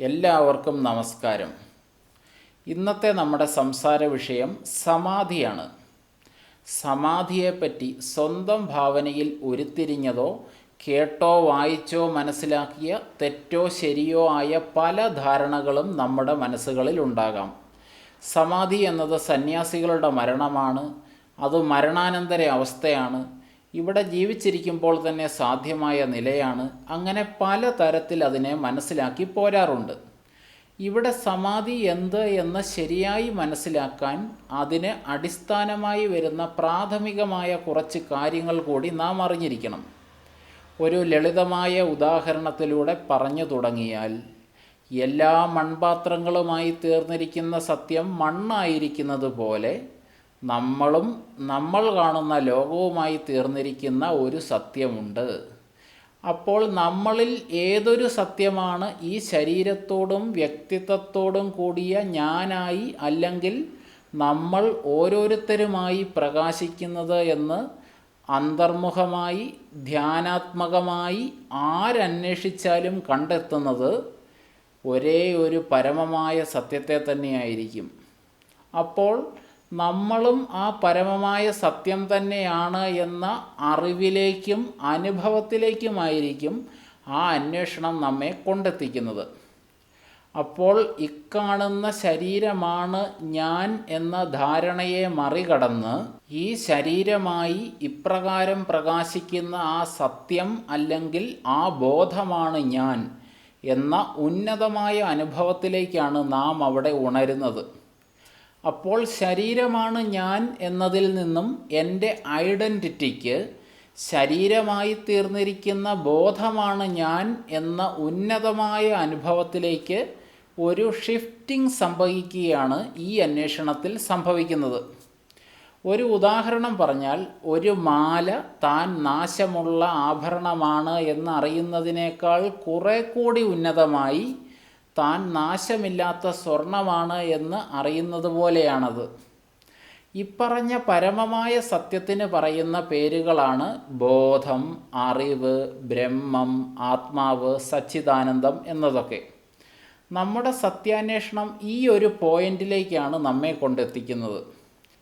എല്ലാവർക്കും നമസ്കാരം. ഇന്നത്തെ നമ്മുടെ സംസാര വിഷയം സമാധിയാണ്. സമാധിയെപ്പറ്റി സ്വന്തം ഭാവനയിൽ ഉരുത്തിരിഞ്ഞതോ കേട്ടോ വായിച്ചോ മനസ്സിലാക്കിയ തെറ്റോ ശരിയോ ആയ പല ധാരണകളും നമ്മുടെ മനസ്സുകളിൽ ഉണ്ടാകാം. സമാധി എന്നത് സന്യാസികളുടെ മരണമാണ്. അത് മരണാനന്തര അവസ്ഥയാണ്. ഇവിടെ ജീവിച്ചിരിക്കുമ്പോൾ തന്നെ സാധ്യമായ നിലയാണ് അങ്ങനെ പല തരത്തിൽ അതിനെ മനസ്സിലാക്കി പോരാറുണ്ട്. ഇവിടെ സമാധി എന്ത് എന്ന് ശരിയായി മനസ്സിലാക്കാൻ അതിന് അടിസ്ഥാനമായി വരുന്ന പ്രാഥമികമായ കുറച്ച് കാര്യങ്ങൾ കൂടി നാം അറിഞ്ഞിരിക്കണം. ഒരു ലളിതമായ ഉദാഹരണത്തിലൂടെ പറഞ്ഞു തുടങ്ങിയാൽ എല്ലാ മൺപാത്രങ്ങളുമായി തീർന്നിരിക്കുന്ന സത്യം മണ്ണായിരിക്കുന്നത് പോലെ നമ്മളും നമ്മൾ കാണുന്ന ലോകവുമായി തീർന്നിരിക്കുന്ന ഒരു സത്യമുണ്ട്. അപ്പോൾ നമ്മളിൽ ഏതൊരു സത്യമാണ് ഈ ശരീരത്തോടും വ്യക്തിത്വത്തോടും കൂടിയ ഞാനായി അല്ലെങ്കിൽ നമ്മൾ ഓരോരുത്തരുമായി പ്രകാശിക്കുന്നത് എന്ന് അന്തർമുഖമായി ധ്യാനാത്മകമായി ആരന്വേഷിച്ചാലും കണ്ടെത്തുന്നത് ഒരേ ഒരു പരമമായ സത്യത്തെ തന്നെയായിരിക്കും. അപ്പോൾ നമ്മളും ആ പരമമായ സത്യം തന്നെയാണ് എന്ന അറിവിലേക്കും അനുഭവത്തിലേക്കുമായിരിക്കും ആ അന്വേഷണം നമ്മെ കൊണ്ടെത്തിക്കുന്നത്. അപ്പോൾ ഇക്കാണുന്ന ശരീരമാണ് ഞാൻ എന്ന ധാരണയെ മറികടന്ന് ഈ ശരീരമായി ഇപ്രകാരം പ്രകാശിക്കുന്ന ആ സത്യം അല്ലെങ്കിൽ ആ ബോധമാണ് ഞാൻ എന്ന ഉന്നതമായ അനുഭവത്തിലേക്കാണ് നാം അവിടെ ഉണരുന്നത്. അപ്പോൾ ശരീരമാണ് ഞാൻ എന്നതിൽ നിന്നും എന്റെ ഐഡന്റിറ്റിക്ക് ശരീരമായി തീർന്നിരിക്കുന്ന ബോധമാണ് ഞാൻ എന്ന ഉന്നതമായ അനുഭവത്തിലേക്ക് ഒരു ഷിഫ്റ്റിംഗ് സംഭവിക്കുകയാണ് ഈ അന്വേഷണത്തിൽ സംഭവിക്കുന്നത്. ഒരു ഉദാഹരണം പറഞ്ഞാൽ ഒരു മാല താൻ നാശമുള്ള ആഭരണമാണ് എന്നറിയുന്നതിനേക്കാൾ കുറെ കൂടി ഉന്നതമായി താൻ നാശമില്ലാത്ത സ്വർണമാണ് എന്ന് അറിയുന്നത് പോലെയാണത്. ഇപ്പറഞ്ഞ പരമമായ സത്യത്തിന് പറയുന്ന പേരുകളാണ് ബോധം അറിവ് ബ്രഹ്മം ആത്മാവ് സച്ചിദാനന്ദം എന്നതൊക്കെ. നമ്മുടെ സത്യാന്വേഷണം ഈ ഒരു പോയിന്റിലേക്കാണ് നമ്മെ കൊണ്ടെത്തിക്കുന്നത്.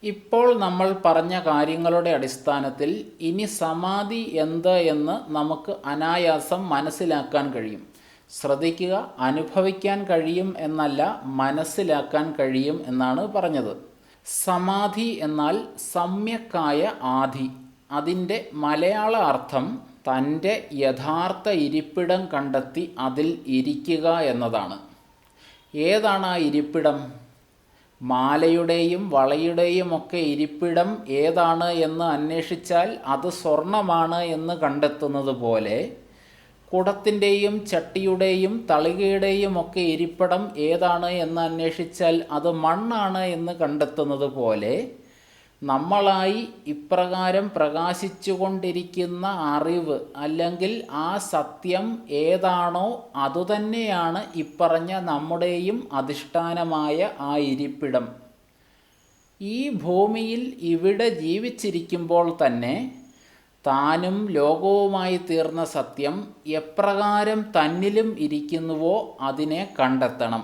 ഇപ്പോൾ നമ്മൾ പറഞ്ഞ കാര്യങ്ങളുടെ അടിസ്ഥാനത്തിൽ ഇനി സമാധി എന്ത് എന്ന് നമുക്ക് അനായാസം മനസ്സിലാക്കാൻ കഴിയും. ശ്രദ്ധിക്കുക അനുഭവിക്കാൻ കഴിയും എന്നല്ല മനസ്സിലാക്കാൻ കഴിയും എന്നാണ് പറഞ്ഞത്. സമാധി എന്നാൽ സമ്യക്കായ ആധി. അതിന്റെ മലയാള അർത്ഥം തന്റെ യഥാർത്ഥ ഇരിപ്പിടം കണ്ടെത്തി അതിൽ ഇരിക്കുക എന്നതാണ്. ഏതാണ് ആ ഇരിപ്പിടം? മാലയുടെയും വളയുടെയും ഒക്കെ ഇരിപ്പിടം ഏതാണ് എന്ന് അന്വേഷിച്ചാൽ അത് സ്വർണമാണ് എന്ന് കണ്ടെത്തുന്നത് പോലെ കുടത്തിന്റെയും ചട്ടിയുടെയും തളികയുടെയും ഒക്കെ ഇരിപ്പിടം ഏതാണ് എന്ന് അന്വേഷിച്ചാൽ അത് മണ്ണാണ് എന്ന് കണ്ടെത്തുന്നത് പോലെ നമ്മളായി ഇപ്രകാരം പ്രകാശിച്ചുകൊണ്ടിരിക്കുന്ന അറിവ് അല്ലെങ്കിൽ ആ സത്യം ഏതാണോ അതുതന്നെയാണ് ഇപ്പറഞ്ഞ നമ്മുടെയും അധിഷ്ഠാനമായ ആ ഇരിപ്പിടം. ഈ ഭൂമിയിൽ ഇവിടെ ജീവിച്ചിരിക്കുമ്പോൾ തന്നെ താനും ലോകവുമായി തീർന്ന സത്യം എപ്രകാരം തന്നിലും ഇരിക്കുന്നുവോ അതിനെ കണ്ടെത്തണം.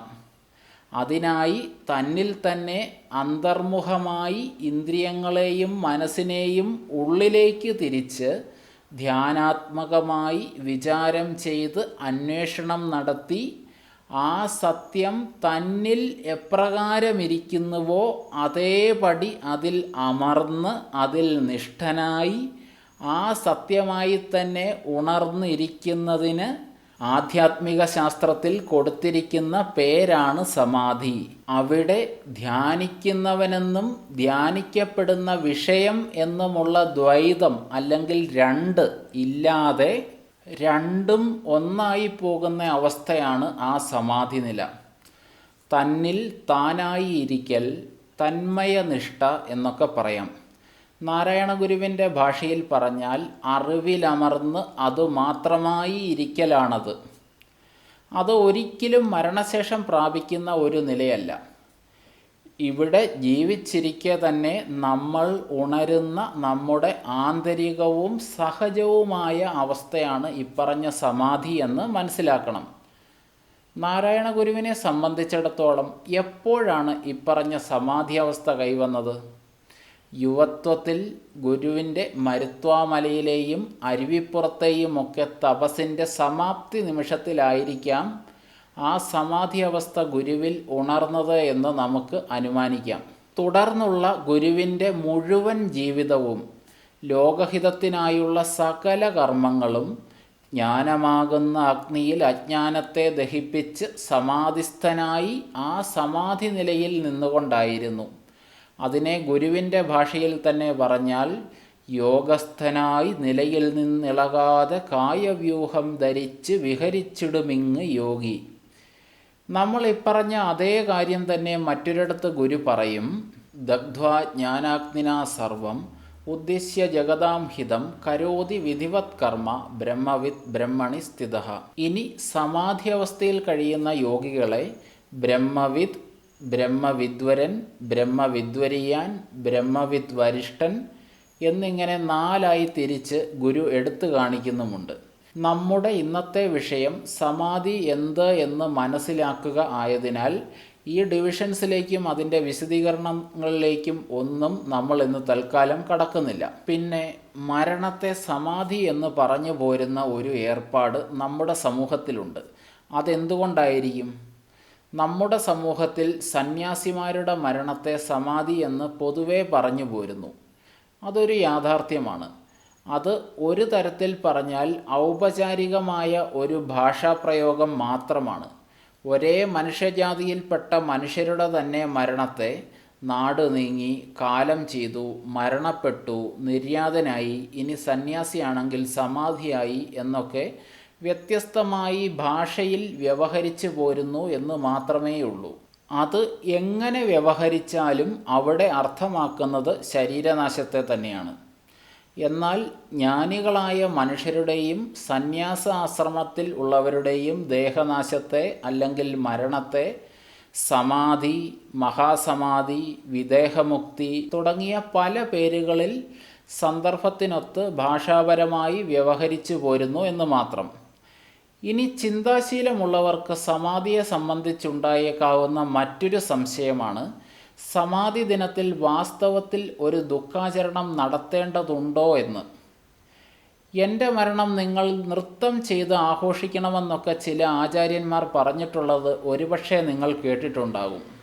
അതിനായി തന്നിൽ തന്നെ അന്തർമുഖമായി ഇന്ദ്രിയങ്ങളെയും മനസ്സിനെയും ഉള്ളിലേക്ക് തിരിച്ച് ധ്യാനാത്മകമായി വിചാരം ചെയ്ത് അന്വേഷണം നടത്തി ആ സത്യം തന്നിൽ എപ്രകാരമിരിക്കുന്നുവോ അതേപടി അതിൽ അമർന്ന് അതിൽ നിഷ്ഠനായി ആ സത്യമായി തന്നെ ഉണർന്നിരിക്കുന്നതിന് ആധ്യാത്മിക ശാസ്ത്രത്തിൽ കൊടുത്തിരിക്കുന്ന പേരാണ് സമാധി. അവിടെ ധ്യാനിക്കുന്നവനെന്നും ധ്യാനിക്കപ്പെടുന്ന വിഷയം എന്നുമുള്ള ദ്വൈതം അല്ലെങ്കിൽ രണ്ട് ഇല്ലാതെ രണ്ടും ഒന്നായി പോകുന്ന അവസ്ഥയാണ് ആ സമാധി നില തന്നിൽ താനായി ഇരിക്കൽ തന്മയനിഷ്ഠ എന്നൊക്കെ പറയാം. നാരായണ ഗുരുവിന്റെ ഭാഷയിൽ പറഞ്ഞാൽ അറിവിലമർന്ന് അതുമാത്രമായി ഇരിക്കലാണത്. അത് ഒരിക്കലും മരണശേഷം പ്രാപിക്കുന്ന ഒരു നിലയല്ല. ഇവിടെ ജീവിച്ചിരിക്കെ തന്നെ നമ്മൾ ഉണരുന്ന നമ്മുടെ ആന്തരികവും സഹജവുമായ അവസ്ഥയാണ് ഇപ്പറഞ്ഞ സമാധി എന്ന് മനസ്സിലാക്കണം. നാരായണ ഗുരുവിനെ സംബന്ധിച്ചിടത്തോളം എപ്പോഴാണ് ഇപ്പറഞ്ഞ സമാധി അവസ്ഥ കൈവന്നത്? യുവത്വത്തിൽ ഗുരുവിന്റെ മരുത്വാമലയിലെയും അരുവിപ്പുറത്തെയും ഒക്കെ തപസ്സിന്റെ സമാപ്തി നിമിഷത്തിലായിരിക്കാം ആ സമാധി അവസ്ഥ ഗുരുവിൽ ഉണർന്നത് എന്ന് നമുക്ക് അനുമാനിക്കാം. തുടർന്നുള്ള ഗുരുവിന്റെ മുഴുവൻ ജീവിതവും ലോകഹിതത്തിനായുള്ള സകല കർമ്മങ്ങളും ജ്ഞാനമാകുന്ന അഗ്നിയിൽ അജ്ഞാനത്തെ ദഹിപ്പിച്ച് സമാധിസ്ഥനായി ആ സമാധി നിലയിൽ നിന്നുകൊണ്ടായിരുന്നു. അതിനെ ഗുരുവിന്റെ ഭാഷയിൽ തന്നെ പറഞ്ഞാൽ യോഗസ്ഥനായി നിലയിൽ നിന്നിളകാതെ കായവ്യൂഹം ധരിച്ച് വിഹരിച്ചിടുമിങ് യോഗി. നമ്മൾ ഇപ്പറഞ്ഞ അതേ കാര്യം തന്നെ മറ്റൊരിടത്ത് ഗുരു പറയും ദഗ്ധ്വാ ജ്ഞാനാഗ്നിന സർവം ഉദ്ദേശ്യ ജഗതാം ഹിതം കരോതി വിധിവത് കർമ്മ ബ്രഹ്മവിത് ബ്രഹ്മണി സ്ഥിത. ഇനി സമാധി അവസ്ഥയിൽ കഴിയുന്ന യോഗികളെ ബ്രഹ്മവിത് ബ്രഹ്മവിദ്വരൻ ബ്രഹ്മവിദ്വരിയാൻ ബ്രഹ്മവിദ് വരിഷ്ഠൻ എന്നിങ്ങനെ നാലായി തിരിച്ച് ഗുരു എടുത്തു കാണിക്കുന്നുമുണ്ട്. നമ്മുടെ ഇന്നത്തെ വിഷയം സമാധി എന്ത് എന്ന് മനസ്സിലാക്കുക ആയതിനാൽ ഈ ഡിവിഷൻസിലേക്കും അതിന്റെ വിശദീകരണങ്ങളിലേക്കും ഒന്നും നമ്മൾ ഇന്ന് തൽക്കാലം കടക്കുന്നില്ല. പിന്നെ മരണത്തെ സമാധി എന്ന് പറഞ്ഞു പോരുന്ന ഒരു ഏർപ്പാട് നമ്മുടെ സമൂഹത്തിലുണ്ട്. അതെന്തുകൊണ്ടായിരിക്കും? നമ്മുടെ സമൂഹത്തിൽ സന്യാസിമാരുടെ മരണത്തെ സമാധി എന്ന് പൊതുവെ പറഞ്ഞു പോരുന്നു. അതൊരു യാഥാർത്ഥ്യമാണ്. അത് ഒരു തരത്തിൽ പറഞ്ഞാൽ ഔപചാരികമായ ഒരു ഭാഷാപ്രയോഗം മാത്രമാണ്. ഒരേ മനുഷ്യജാതിയിൽപ്പെട്ട മനുഷ്യരുടെ തന്നെ മരണത്തെ നാട് നീങ്ങി കാലം ചെയ്തു മരണപ്പെട്ടു നിര്യാതനായി ഇനി സന്യാസിയാണെങ്കിൽ സമാധിയായി എന്നൊക്കെ വ്യത്യസ്തമായി ഭാഷയിൽ വ്യവഹരിച്ചു പോരുന്നു എന്ന് മാത്രമേയുള്ളൂ. അത് എങ്ങനെ വ്യവഹരിച്ചാലും അവിടെ അർത്ഥമാക്കുന്നത് ശരീരനാശത്തെ തന്നെയാണ്. എന്നാൽ ജ്ഞാനികളായ മനുഷ്യരുടെയും സന്യാസ ആശ്രമത്തിൽ ഉള്ളവരുടെയും ദേഹനാശത്തെ അല്ലെങ്കിൽ മരണത്തെ സമാധി മഹാസമാധി വിദേഹമുക്തി തുടങ്ങിയ പല പേരുകളിൽ സന്ദർഭത്തിനൊത്ത് ഭാഷാപരമായി വ്യവഹരിച്ചു പോരുന്നു എന്ന് മാത്രം. ഇനി ചിന്താശീലമുള്ളവർക്ക് സമാധിയെ സംബന്ധിച്ചുണ്ടായേക്കാവുന്ന മറ്റൊരു സംശയമാണ് സമാധി ദിനത്തിൽ വാസ്തവത്തിൽ ഒരു ദുഃഖാചരണം നടത്തേണ്ടതുണ്ടോ എന്ന്. എന്റെ മരണം നിങ്ങൾ നൃത്തം ചെയ്ത് ആഘോഷിക്കണമെന്നൊക്കെ ചില ആചാര്യന്മാർ പറഞ്ഞിട്ടുള്ളത് ഒരുപക്ഷെ നിങ്ങൾ കേട്ടിട്ടുണ്ടാകും.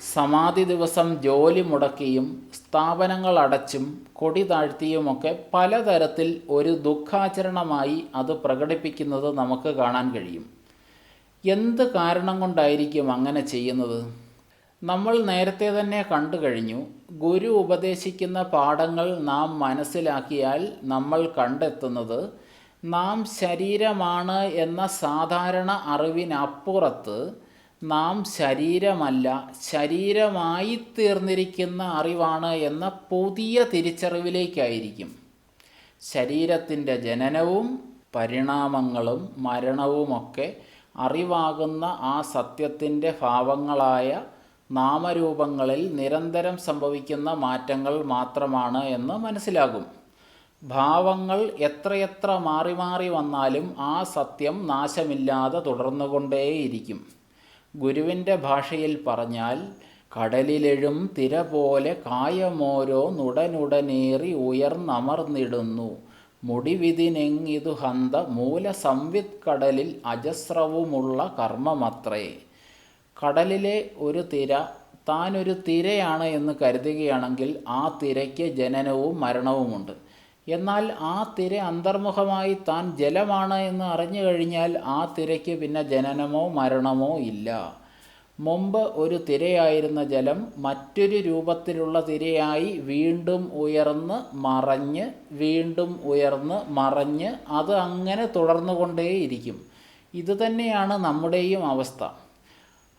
സമാധി ദിവസം ജോലി മുടക്കിയും സ്ഥാപനങ്ങൾ അടച്ചും കൊടി താഴ്ത്തിയുമൊക്കെ പലതരത്തിൽ ഒരു ദുഃഖാചരണമായി അത് പ്രകടിപ്പിക്കുന്നത് നമുക്ക് കാണാൻ കഴിയും. എന്ത് കാരണം കൊണ്ടായിരിക്കും അങ്ങനെ ചെയ്യുന്നത്? നമ്മൾ നേരത്തെ തന്നെ കണ്ടു കഴിഞ്ഞു. ഗുരു ഉപദേശിക്കുന്ന പാഠങ്ങൾ നാം മനസ്സിലാക്കിയാൽ നമ്മൾ കണ്ടെത്തുന്നത് നാം ശരീരമാണ് എന്ന സാധാരണ അറിവിനപ്പുറത്ത് നാം ശരീരമല്ല ശരീരമായി തീർന്നിരിക്കുന്ന അറിവാണ് എന്ന പുതിയ തിരിച്ചറിവിലേക്കായിരിക്കും. ശരീരത്തിന്റെ ജനനവും പരിണാമങ്ങളും മരണവുമൊക്കെ അറിവാകുന്ന ആ സത്യത്തിന്റെ ഭാവങ്ങളായ നാമരൂപങ്ങളിൽ നിരന്തരം സംഭവിക്കുന്ന മാറ്റങ്ങൾ മാത്രമാണ് എന്ന് മനസ്സിലാകും. ഭാവങ്ങൾ എത്രയെത്ര മാറി മാറി വന്നാലും ആ സത്യം നാശമില്ലാതെ തുടർന്നുകൊണ്ടേയിരിക്കും. ഗുരുവിന്റെ ഭാഷയിൽ പറഞ്ഞാൽ കടലിലെഴും തിര പോലെ കായമോരോ നുടനുടനേറി ഉയർന്നമർന്നിടുന്നു. മുടിവിതിനെങ്ങിതു ഹന്ത മൂല സംവിത് കടലിൽ അജസ്രവുമുള്ള കർമ്മമത്രേ. കടലിലെ ഒരു തിര താനൊരു തിരയാണ് എന്ന് കരുതുകയാണെങ്കിൽ ആ തിരയ്ക്ക് ജനനവും മരണവുമുണ്ട്. എന്നാൽ ആ തിര അന്തർമുഖമായി താൻ ജലമാണ് എന്ന് അറിഞ്ഞു കഴിഞ്ഞാൽ ആ തിരയ്ക്ക് പിന്നെ ജനനമോ മരണമോ ഇല്ല. മുമ്പ് ഒരു തിരയായിരുന്ന ജലം മറ്റൊരു രൂപത്തിലുള്ള തിരയായി വീണ്ടും ഉയർന്ന് മറഞ്ഞ് വീണ്ടും ഉയർന്ന് മറഞ്ഞ് അത് അങ്ങനെ തുടർന്നുകൊണ്ടേയിരിക്കും. ഇതുതന്നെയാണ് നമ്മുടെയും അവസ്ഥ.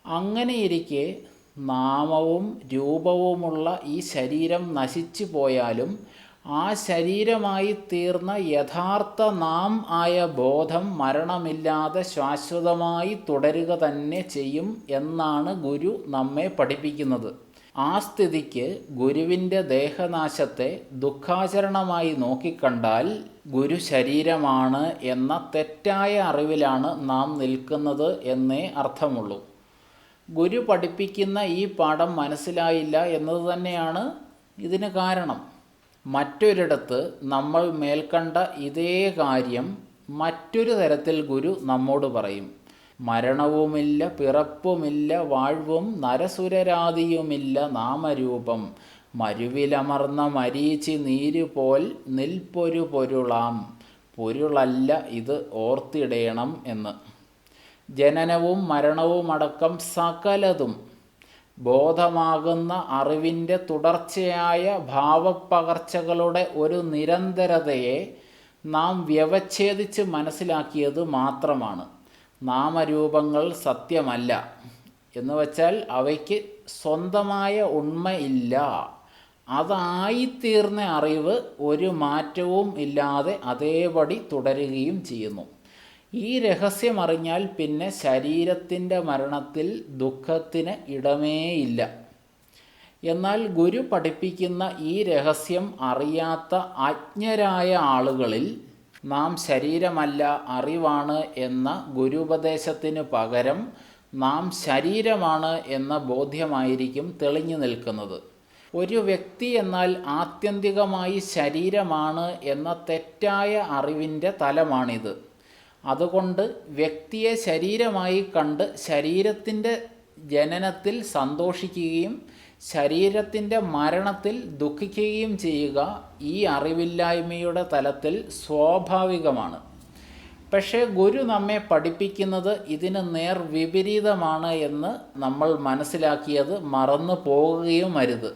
അങ്ങനെയിരിക്കെ നാമവും രൂപവുമുള്ള ഈ ശരീരം നശിച്ചു പോയാലും ആ ശരീരമായി തീർന്ന യഥാർത്ഥ നാം ആയ ബോധം മരണമില്ലാതെ ശാശ്വതമായി തുടരുക തന്നെ ചെയ്യും എന്നാണ് ഗുരു നമ്മെ പഠിപ്പിക്കുന്നത്. ആ സ്ഥിതിക്ക് ഗുരുവിന്റെ ദേഹനാശത്തെ ദുഃഖാചരണമായി നോക്കിക്കണ്ടാൽ ഗുരു ശരീരമാണ് എന്ന തെറ്റായ അറിവിലാണ് നാം നിൽക്കുന്നത് എന്നേ അർത്ഥമുള്ളൂ. ഗുരു പഠിപ്പിക്കുന്ന ഈ പാഠം മനസ്സിലായില്ല എന്നത് തന്നെയാണ് ഇതിന് കാരണം. മറ്റൊരിടത്ത് നമ്മൾ മേൽക്കണ്ട ഇതേ കാര്യം മറ്റൊരു തരത്തിൽ ഗുരു നമ്മോട് പറയും. മരണവുമില്ല പിറപ്പുമില്ല വാഴ്വും നരസുരരാതിയുമില്ല നാമരൂപം. മരുവിലമർന്ന മരീചി നീരുപോൽ നിൽപ്പൊരു പൊരുളാം. പൊരുളല്ല ഇത് ഓർത്തിടേണം എന്ന്. ജനനവും മരണവുമടക്കം സകലതും ബോധമാകുന്ന അറിവിന്റെ തുടർച്ചയായ ഭാവപ്പകർച്ചകളുടെ ഒരു നിരന്തരതയെ നാം വ്യവച്ഛേദിച്ച് മനസ്സിലാക്കിയത് മാത്രമാണ്. നാമരൂപങ്ങൾ സത്യമല്ല. എന്ന് വച്ചാൽ അവയ്ക്ക് സ്വന്തമായ ഉണ്മയില്ല അതായിത്തീർന്ന അറിവ് ഒരു മാറ്റവും ഇല്ലാതെ അതേപടി തുടരുകയും ചെയ്യുന്നു. ഈ രഹസ്യം അറിഞ്ഞാൽ പിന്നെ ശരീരത്തിന്റെ മരണത്തിൽ ദുഃഖത്തിന് ഇടമേയില്ല. എന്നാൽ ഗുരു പഠിപ്പിക്കുന്ന ഈ രഹസ്യം അറിയാത്ത അജ്ഞരായ ആളുകളിൽ നാം ശരീരമല്ല അറിവാണ് എന്ന ഗുരുപദേശത്തിന് പകരം നാം ശരീരമാണ് എന്ന ബോധ്യമായിരിക്കും തെളിഞ്ഞു നിൽക്കുന്നത്. ഒരു വ്യക്തി എന്നാൽ ആത്യന്തികമായി ശരീരമാണ് എന്ന തെറ്റായ അറിവിന്റെ തലമാണിത്. അതുകൊണ്ട് വ്യക്തിയെ ശരീരമായി കണ്ട് ശരീരത്തിന്റെ ജനനത്തിൽ സന്തോഷിക്കുകയും ശരീരത്തിന്റെ മരണത്തിൽ ദുഃഖിക്കുകയും ചെയ്യുക ഈ അറിവില്ലായ്മയുടെ തലത്തിൽ സ്വാഭാവികമാണ്. പക്ഷേ ഗുരു നമ്മെ പഠിപ്പിക്കുന്നത് ഇതിന് നേർ വിപരീതമാണ് എന്ന് നമ്മൾ മനസ്സിലാക്കിയത് മറന്നു പോകുകയും അരുത്.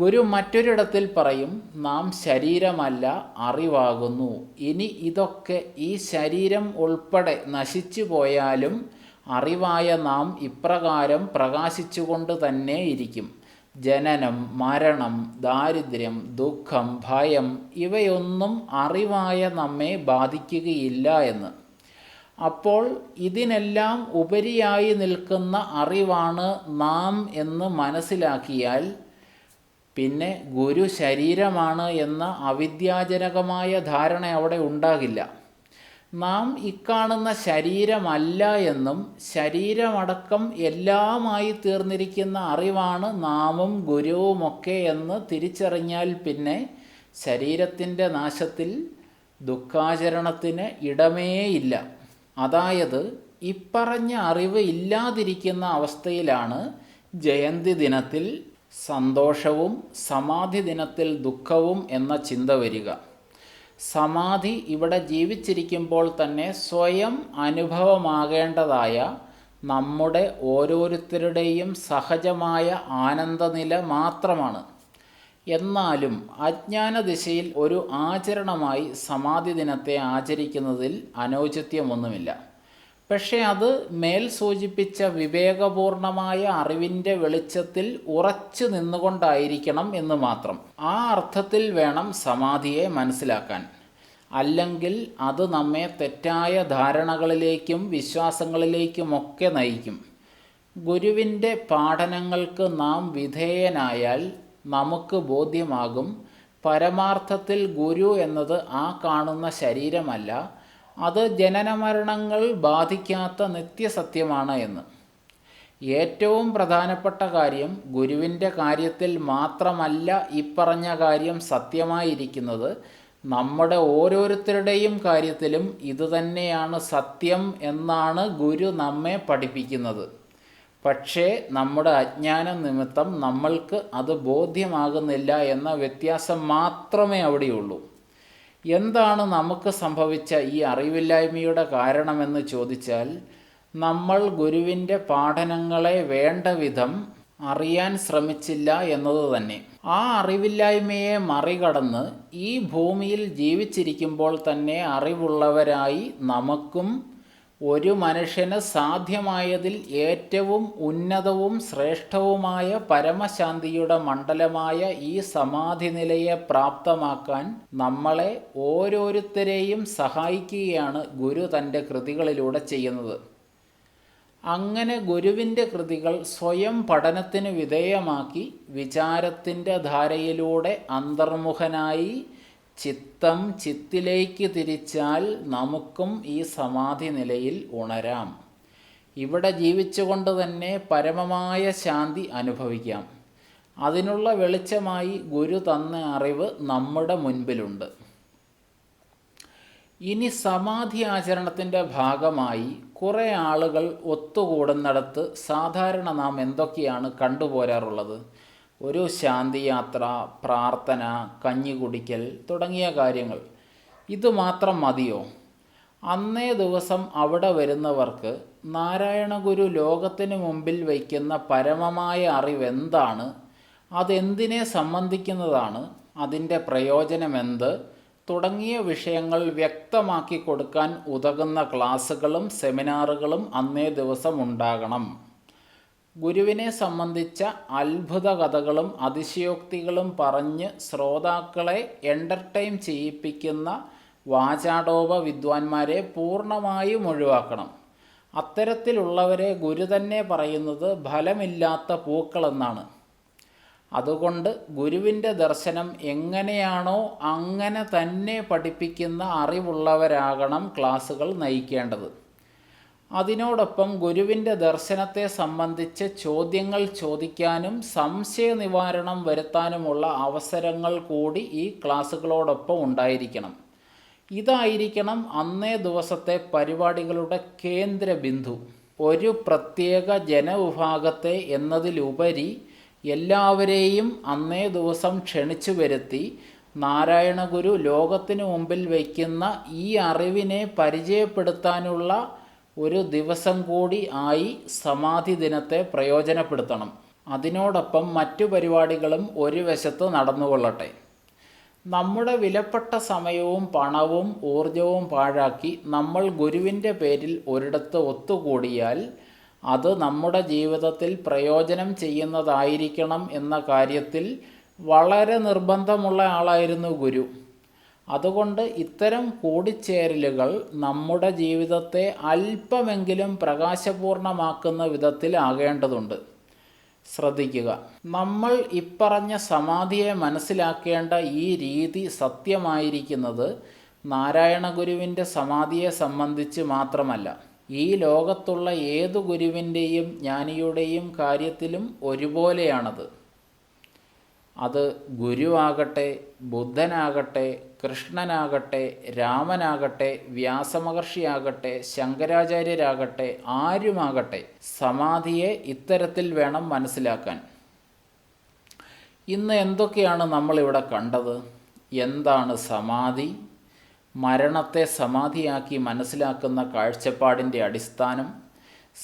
ഗുരു മറ്റൊരിടത്തിൽ പറയും നാം ശരീരമല്ല അറിവാകുന്നു. ഇനി ഇതൊക്കെ ഈ ശരീരം ഉൾപ്പെടെ നശിച്ചു പോയാലും അറിവായ നാം ഇപ്രകാരം പ്രകാശിച്ചുകൊണ്ട് തന്നെ ഇരിക്കും. ജനനം മരണം ദാരിദ്ര്യം ദുഃഖം ഭയം ഇവയൊന്നും അറിവായ നമ്മെ ബാധിക്കുകയില്ല എന്ന്. അപ്പോൾ ഇതിനെല്ലാം ഉപരിയായി നിൽക്കുന്ന അറിവാണ് നാം എന്ന് മനസ്സിലാക്കിയാൽ പിന്നെ ഗുരു ശരീരമാണ് എന്ന അവിദ്യാജനകമായ ധാരണ അവിടെ ഉണ്ടാകില്ല. നാം ഇക്കാണുന്ന ശരീരമല്ല എന്നും ശരീരമടക്കം എല്ലാമായി തീർന്നിരിക്കുന്ന അറിവാണ് നാമും ഗുരുവുമൊക്കെ എന്ന് തിരിച്ചറിഞ്ഞാൽ പിന്നെ ശരീരത്തിന്റെ നാശത്തിൽ ദുഃഖാചരണത്തിന് ഇടമേയില്ല. അതായത് ഇപ്പറഞ്ഞ അറിവ് ഇല്ലാതിരിക്കുന്ന അവസ്ഥയിലാണ് ജയന്തി ദിനത്തിൽ സന്തോഷവും സമാധി ദിനത്തിൽ ദുഃഖവും എന്ന ചിന്ത വരിക. സമാധി ഇവിടെ ജീവിച്ചിരിക്കുമ്പോൾ തന്നെ സ്വയം അനുഭവമാകേണ്ടതായ നമ്മുടെ ഓരോരുത്തരുടെയും സഹജമായ ആനന്ദനില മാത്രമാണ്. എന്നാലും അജ്ഞാന ദിശയിൽ ഒരു ആചരണമായി സമാധി ദിനത്തെ ആചരിക്കുന്നതിൽ അനൗചിത്യമൊന്നുമില്ല. പക്ഷേ അത് മേൽ സൂചിപ്പിച്ച വിവേകപൂർണമായ അറിവിന്റെ വെളിച്ചത്തിൽ ഉറച്ചു നിന്നുകൊണ്ടായിരിക്കണം എന്ന് മാത്രം. ആ അർത്ഥത്തിൽ വേണം സമാധിയെ മനസ്സിലാക്കാൻ. അല്ലെങ്കിൽ അത് നമ്മെ തെറ്റായ ധാരണകളിലേക്കും വിശ്വാസങ്ങളിലേക്കുമൊക്കെ നയിക്കും. ഗുരുവിന്റെ പാഠനങ്ങൾക്ക് നാം വിധേയനായാൽ നമുക്ക് ബോധ്യമാകും പരമാർത്ഥത്തിൽ ഗുരു എന്നത് ആ കാണുന്ന ശരീരമല്ല അത് ജനനമരണങ്ങൾ ബാധിക്കാത്ത നിത്യസത്യമാണ് എന്ന്. ഏറ്റവും പ്രധാനപ്പെട്ട കാര്യം ഗുരുവിന്റെ കാര്യത്തിൽ മാത്രമല്ല ഇപ്പറഞ്ഞ കാര്യം സത്യമായിരിക്കുന്നത്. നമ്മുടെ ഓരോരുത്തരുടെയും കാര്യത്തിലും ഇതുതന്നെയാണ് സത്യം എന്നാണ് ഗുരു നമ്മെ പഠിപ്പിക്കുന്നത്. പക്ഷേ നമ്മുടെ അജ്ഞാനം നിമിത്തം നമ്മൾക്ക് അത് ബോധ്യമാകുന്നില്ല എന്ന വ്യത്യാസം മാത്രമേ അവിടെയുള്ളൂ. എന്താണ് നമുക്ക് സംഭവിച്ച ഈ അറിവില്ലായ്മയുടെ കാരണമെന്ന് ചോദിച്ചാൽ നമ്മൾ ഗുരുവിന്റെ പാഠനങ്ങളെ വേണ്ട വിധം അറിയാൻ ശ്രമിച്ചില്ല എന്നത് തന്നെ. ആ അറിവില്ലായ്മയെ മറികടന്ന് ഈ ഭൂമിയിൽ ജീവിച്ചിരിക്കുമ്പോൾ തന്നെ അറിവുള്ളവരായി നമുക്കും ഒരു മനുഷ്യന് സാധ്യമായതിൽ ഏറ്റവും ഉന്നതവും ശ്രേഷ്ഠവുമായ പരമശാന്തിയുടെ മണ്ഡലമായ ഈ സമാധി നിലയെ പ്രാപ്തമാക്കാൻ നമ്മളെ ഓരോരുത്തരെയും സഹായിക്കുകയാണ് ഗുരു തന്റെ കൃതികളിലൂടെ ചെയ്യുന്നത്. അങ്ങനെ ഗുരുവിന്റെ കൃതികൾ സ്വയം പഠനത്തിന് വിധേയമാക്കി വിചാരത്തിന്റെ ധാരയിലൂടെ അന്തർമുഖനായി ചിത്തം ചിത്തിലേക്ക് തിരിച്ചാൽ നമുക്കും ഈ സമാധി നിലയിൽ ഉണരാം. ഇവിടെ ജീവിച്ചുകൊണ്ട് തന്നെ പരമമായ ശാന്തി അനുഭവിക്കാം. അതിനുള്ള വെളിച്ചമായി ഗുരു തന്ന അറിവ് നമ്മുടെ മുൻപിലുണ്ട്. ഇനി സമാധി ആചരണത്തിന്റെ ഭാഗമായി കുറേ ആളുകൾ ഒത്തുകൂടുന്നിടത്ത് സാധാരണ നാം എന്തൊക്കെയാണ് കണ്ടുപോരാറുള്ളത്? ഒരു ശാന്തിയാത്ര പ്രാർത്ഥന കഞ്ഞി കുടിക്കൽ തുടങ്ങിയ കാര്യങ്ങൾ. ഇതുമാത്രം മതിയോ? അന്നേ ദിവസം അവിടെ വരുന്നവർക്ക് നാരായണ ഗുരു ലോകത്തിന് മുമ്പിൽ വയ്ക്കുന്ന പരമമായ അറിവെന്താണ്? അതെന്തിനെ സംബന്ധിക്കുന്നതാണ്? അതിന്റെ പ്രയോജനമെന്ത്? തുടങ്ങിയ വിഷയങ്ങൾ വ്യക്തമാക്കി കൊടുക്കാൻ ഉതകുന്ന ക്ലാസ്സുകളും സെമിനാറുകളും അന്നേ ദിവസം ഉണ്ടാകണം. ഗുരുവിനെ സംബന്ധിച്ച അത്ഭുത കഥകളും അതിശയോക്തികളും പറഞ്ഞ് ശ്രോതാക്കളെ എന്റർടൈൻ ചെയ്യിപ്പിക്കുന്ന വാചാടോപ വിദ്വാൻമാരെ പൂർണമായും ഒഴിവാക്കണം. അത്തരത്തിലുള്ളവരെ ഗുരു തന്നെ പറയുന്നത് ഫലമില്ലാത്ത പൂക്കളെന്നാണ്. അതുകൊണ്ട് ഗുരുവിന്റെ ദർശനം എങ്ങനെയാണോ അങ്ങനെ തന്നെ പഠിപ്പിക്കുന്ന അറിവുള്ളവരാകണം ക്ലാസ്സുകൾ നയിക്കേണ്ടത്. അതിനോടൊപ്പം ഗുരുവിന്റെ ദർശനത്തെ സംബന്ധിച്ച് ചോദ്യങ്ങൾ ചോദിക്കാനും സംശയ നിവാരണം വരുത്താനുമുള്ള അവസരങ്ങൾ കൂടി ഈ ക്ലാസ്സുകളോടൊപ്പം ഉണ്ടായിരിക്കണം. ഇതായിരിക്കണം അന്നേ ദിവസത്തെ പരിപാടികളുടെ കേന്ദ്ര ബിന്ദു ഒരു പ്രത്യേക ജനവിഭാഗത്തെ എന്നതിലുപരി എല്ലാവരെയും അന്നേ ദിവസം ക്ഷണിച്ചു വരുത്തി നാരായണഗുരു ലോകത്തിനു മുമ്പിൽ വയ്ക്കുന്ന ഈ അറിവിനെ പരിചയപ്പെടുത്താനുള്ള ഒരു ദിവസം കൂടി ആയി സമാധി ദിനത്തെ പ്രയോജനപ്പെടുത്തണം. അതിനോടൊപ്പം മറ്റു പരിപാടികളും ഒരു വശത്ത് നടന്നുകൊള്ളട്ടെ. നമ്മുടെ വിലപ്പെട്ട സമയവും പണവും ഊർജവും പാഴാക്കി നമ്മൾ ഗുരുവിന്റെ പേരിൽ ഒരിടത്ത് ഒത്തുകൂടിയാൽ അത് നമ്മുടെ ജീവിതത്തിൽ പ്രയോജനം ചെയ്യുന്നതായിരിക്കണം എന്ന കാര്യത്തിൽ വളരെ നിർബന്ധമുള്ള ആളായിരുന്നു ഗുരു. അതുകൊണ്ട് ഇത്തരം കൂടിച്ചേരലുകൾ നമ്മുടെ ജീവിതത്തെ അല്പമെങ്കിലും പ്രകാശപൂർണമാക്കുന്ന വിധത്തിലാകേണ്ടതുണ്ട് ശ്രദ്ധിക്കുക. നമ്മൾ ഇപ്പറഞ്ഞ സമാധിയെ മനസ്സിലാക്കേണ്ട ഈ രീതി സത്യമായിരിക്കുന്നത് നാരായണ ഗുരുവിന്റെ സമാധിയെ സംബന്ധിച്ച് മാത്രമല്ല. ഈ ലോകത്തുള്ള ഏതു ഗുരുവിന്റെയും ജ്ഞാനിയുടെയും കാര്യത്തിലും ഒരുപോലെയാണത്. അത് ഗുരുവാകട്ടെ ബുദ്ധനാകട്ടെ കൃഷ്ണനാകട്ടെ രാമനാകട്ടെ വ്യാസമഹർഷിയാകട്ടെ ശങ്കരാചാര്യരാകട്ടെ ആരുമാകട്ടെ സമാധിയെ ഇത്തരത്തിൽ വേണം മനസ്സിലാക്കാൻ. ഇന്ന് എന്തൊക്കെയാണ് നമ്മളിവിടെ കണ്ടത്? എന്താണ് സമാധി? മരണത്തെ സമാധിയാക്കി മനസ്സിലാക്കുന്ന കാഴ്ചപ്പാടിന്റെ അടിസ്ഥാനം?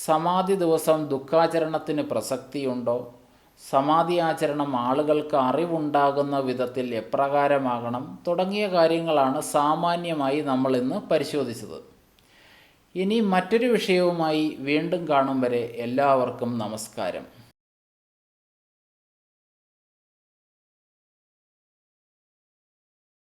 സമാധി ദിവസം ദുഃഖാചരണത്തിന് പ്രസക്തിയുണ്ടോ? സമാധി ആചരണം ആളുകൾക്ക് അറിവുണ്ടാകുന്ന വിധത്തിൽ എപ്രകാരമാകണം തുടങ്ങിയ കാര്യങ്ങളാണ് സാമാന്യമായി നമ്മൾ ഇന്ന് പരിശോധിച്ചത്. ഇനി മറ്റൊരു വിഷയവുമായി വീണ്ടും കാണും വരെ എല്ലാവർക്കും നമസ്കാരം.